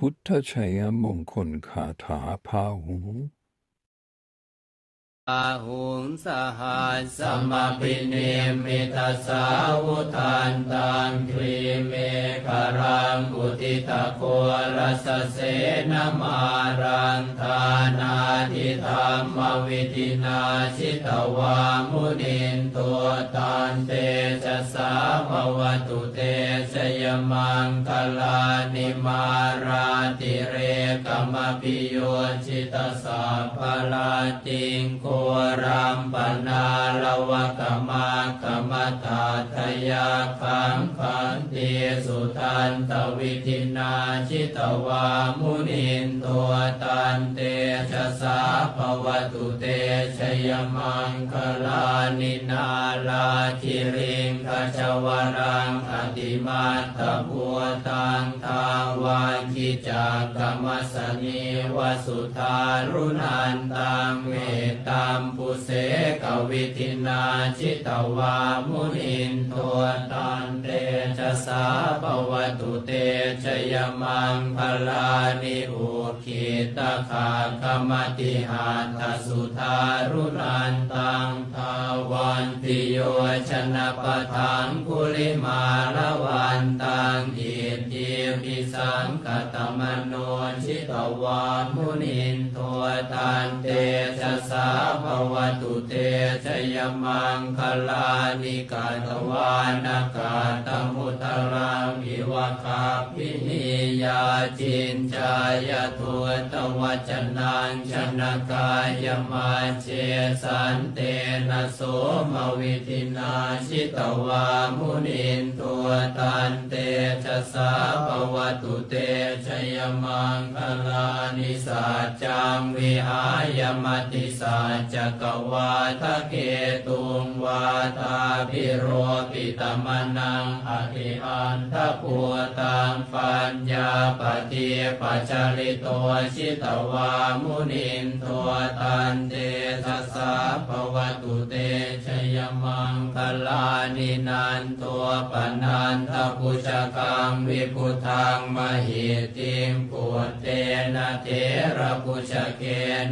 พุทธชัยมงคลคาถาพาหุงอาหุงสหัสสมปิเนมิตาสาวุทานตังครีเมฆรังอุติตะโครสเสนมารังทานาทิธรรมวิธินาชิตวามุนินตัวตานเตจะสาภวตุเต มังคลานิมาราติเรกมปิโยชิตสาภลาติงโครัมปนาลวะกมากมตาทยาคังคันติสุทันตวิธินาชิตวามุนินตัวตันเตชะสาภวตุเตชยมังคลานินาลาคิริงขจวรัง ติมาตบัวตังทาวาคิจากกรรมสนิวสุธารุนันตังเมตตามปุเสกวิทินาจิตวามุนินตัวตันเตชะสาปวตุเตชยมังพลานิอุ ตาคากรรมติหาตสุธารุนันตังทาวันติโยชนะปทังคุลิมาละวันตังอิทิปิสังกตมโนชิตวามุนิน ตัวตันเตชะสาภวตุเตชยมังคลานิกาตวานากาตมุตรังอิวะคาปินิยาจินจายทุตวัจนังชนกายมาเชสันเตนะโสมวิธินาชิตวามุนินตัวตันเตชะสาภวตุเตชยมังคลานิสัจจังวิหายมติสัจกวาทะเกตุงวาทาพิโรปิตมนังอธิอันทปัวตังปัญญาปฏิปัจจริโตชิตวามุนินตัวตันเตทัสสะภวตุเตชยมังคลานินันตัวปนันทปุชกังวิพุทังมหิติมปุตเตนะเทระปุชเก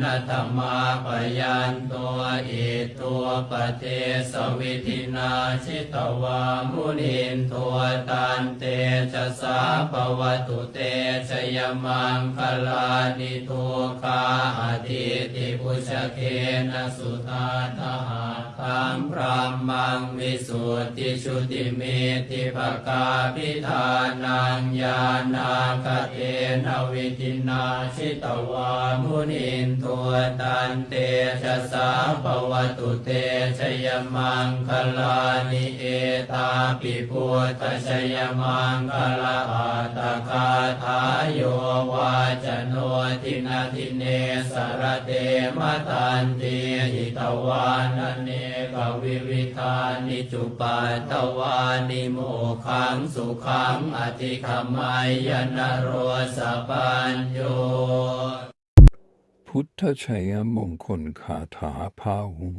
นะธรรมาปยันตัวอิตัวปเทสวิธินาชิตวามุนินตัวตันเตชะสาปวตุเตชยมังคลานิทุคาอธิติปุชเกนะสุตาทหาทังพระมังวิสุทธิชุติเมติภกาพิธานังญาณาคเทนวิธินาชิตวามุนิินตัวตันเตชะสาปวตุเตชยมังคลานิเอตาปิพุทธชยมังคลาอาตคาทายโยวาจโนทินาทิเนสรเตมตันติหิตวานเนกวิวิธานิจุปัตตวานิโมขังสุขังอธิขมายนโรสปัญโย พุทธชัยมงคลคาถาพาหุ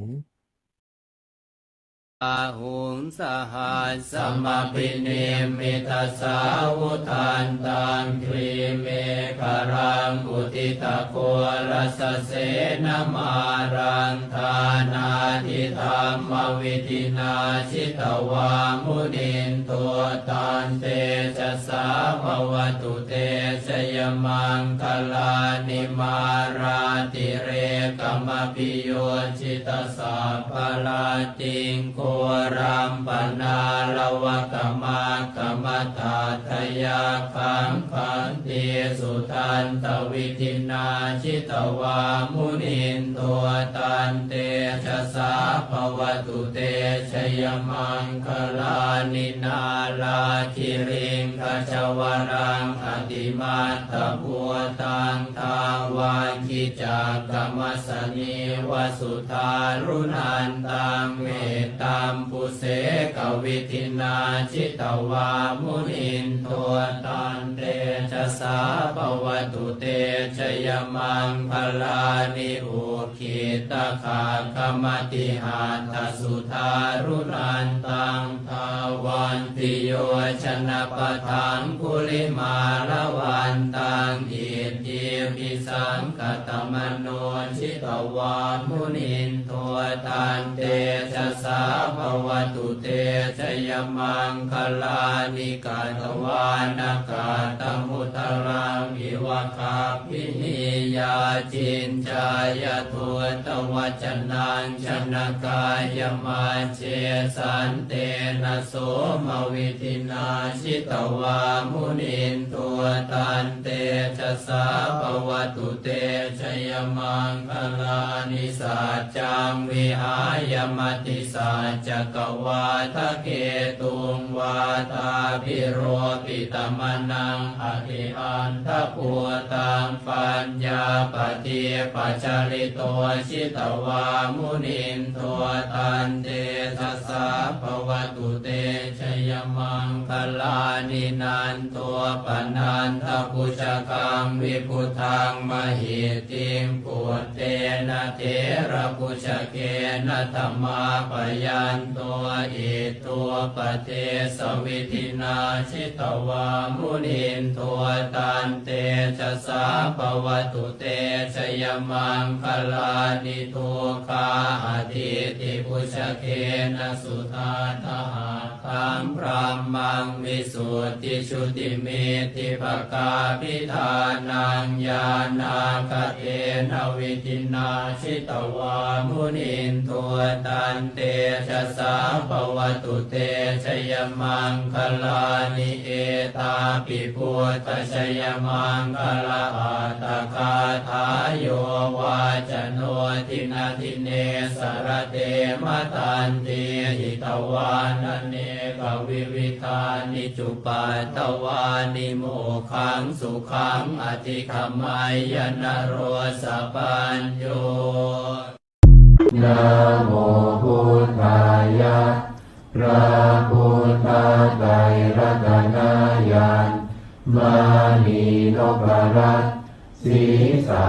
หุงสหัสสมปิเนมิตาสาวุทานตังครีเมฆรังอุติตะโครสเสนมารังทานาทิธรรมวิธินาชิตวามุนินตัวตันเตชะสาภวตุเตชยมังคลานิมาราติเรกมปิโยชิตสาภลาติงโครัมปนาลวะกมากมตาทยาคังคันติสุทันตวิธินาชิตวามุนินตัวตันเตชะสาภวตุเตชยมังคลานินาลาคิริงขจวรังอติมาตบัวตังทาวาคิจากกรรมสนีวสุธารุนันตังเมตตามปุเสกวิธินาชิตวามุนินตัวตันเตชะสาปวตุเตชยมังพลานิอุคิตาคากรรมติหาตสุธารุนันตังทาวันติโยชนะปะทังคุลิมาละวันตังอิทิ ปิสังกตมโนชิตวามุนินโทตันเตชะสาภวตุเตชยมังคลานิกาตวานากาตมุตรังอิวะคาพินิยาจินจายทุตวัจนังชนกายมาเชสันเตนะโสมวิธินาชิตวามุนินตัวตันเตชะสาภวตุเตชยมังคลานิสัจจังวิหายมติสัจจกวาทะเกตุงาตาพิโรปิตมนังอธิอันทปัวตังปัญญาปฏิปัจจริโตชิตวามุนินตัวตันเตชะสาภวตุเตชยมังคลานินันตัวปนันทปุชกังวิพุทังมหิติงปุตเตนะเทระปุชเกนะธรรมาปยันตัวอิตัวปเทสสวิธินาชิตวามุนินตัวตันเตชะสาปวตุเตชยมังคลานิทุคาอธิติปุชเคนะสุตาทหา คังพรามังวิสุทธิชุติเมติภกาพิธานังญาณาคเทนวิธินาชิตวามุนินตัวตันเตชะสาปวตุเตชยมังคลานิเอตาปิพุทธชยมังคลาอัตคาทายโยวาจโนทินาทิเนสรเตมตันเตหิตวานันเนกวิวิธานิจุปัตวานิโมขังสุขังอธิขมายนโรสปัญโยนะโมพุทธายะพระพุทธไตรรัตนายานมานีนพรัตสีสา